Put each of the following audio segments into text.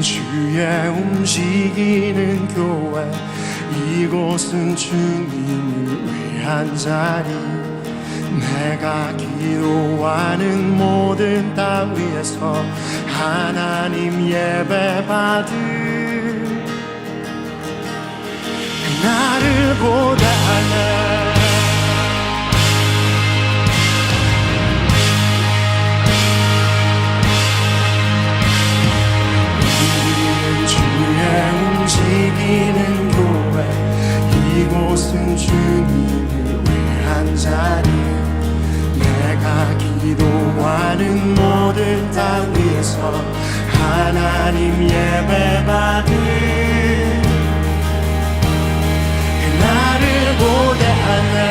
주의 움직이는 교회 이곳은 주님을 위한 자리. 내가 기도하는 모든 땅 위에서 하나님 예배 받을 그날을 보달래 말씀 주님을 위한 자리 내가 기도하는 모든 땅에서 하나님 예배받은 그날을 고대하는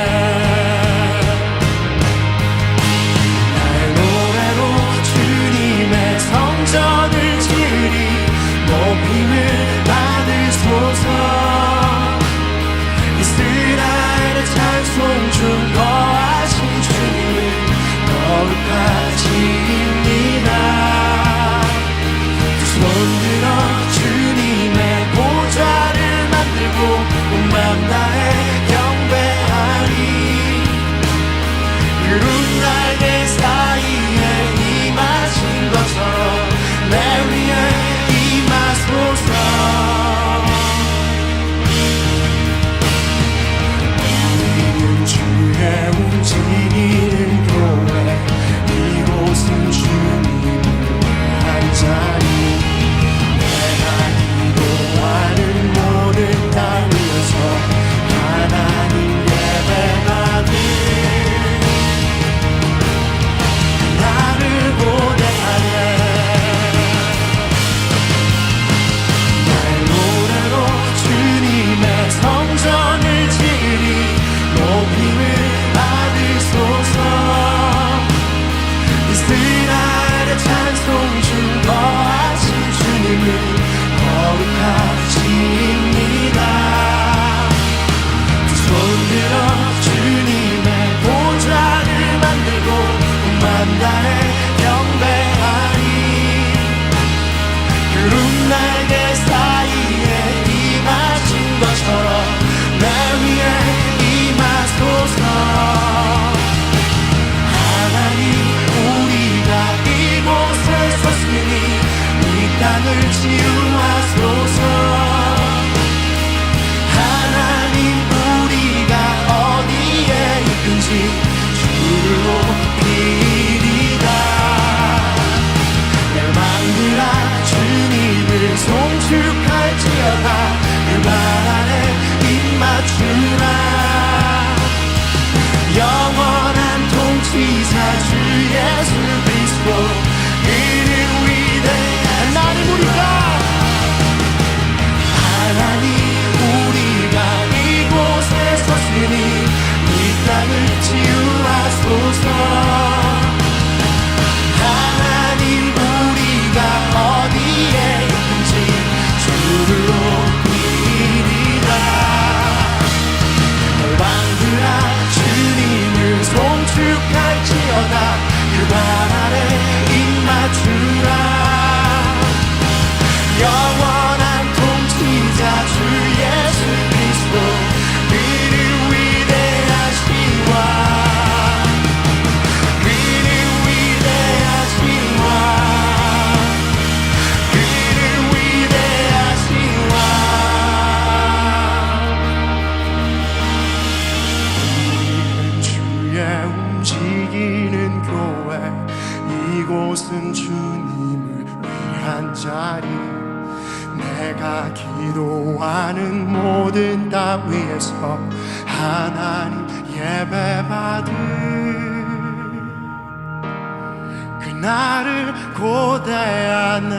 이곳은 주님을 위한 자리. 내가 기도하는 모든 답 위에서 하나님 예배 받을 그날을 고대하네.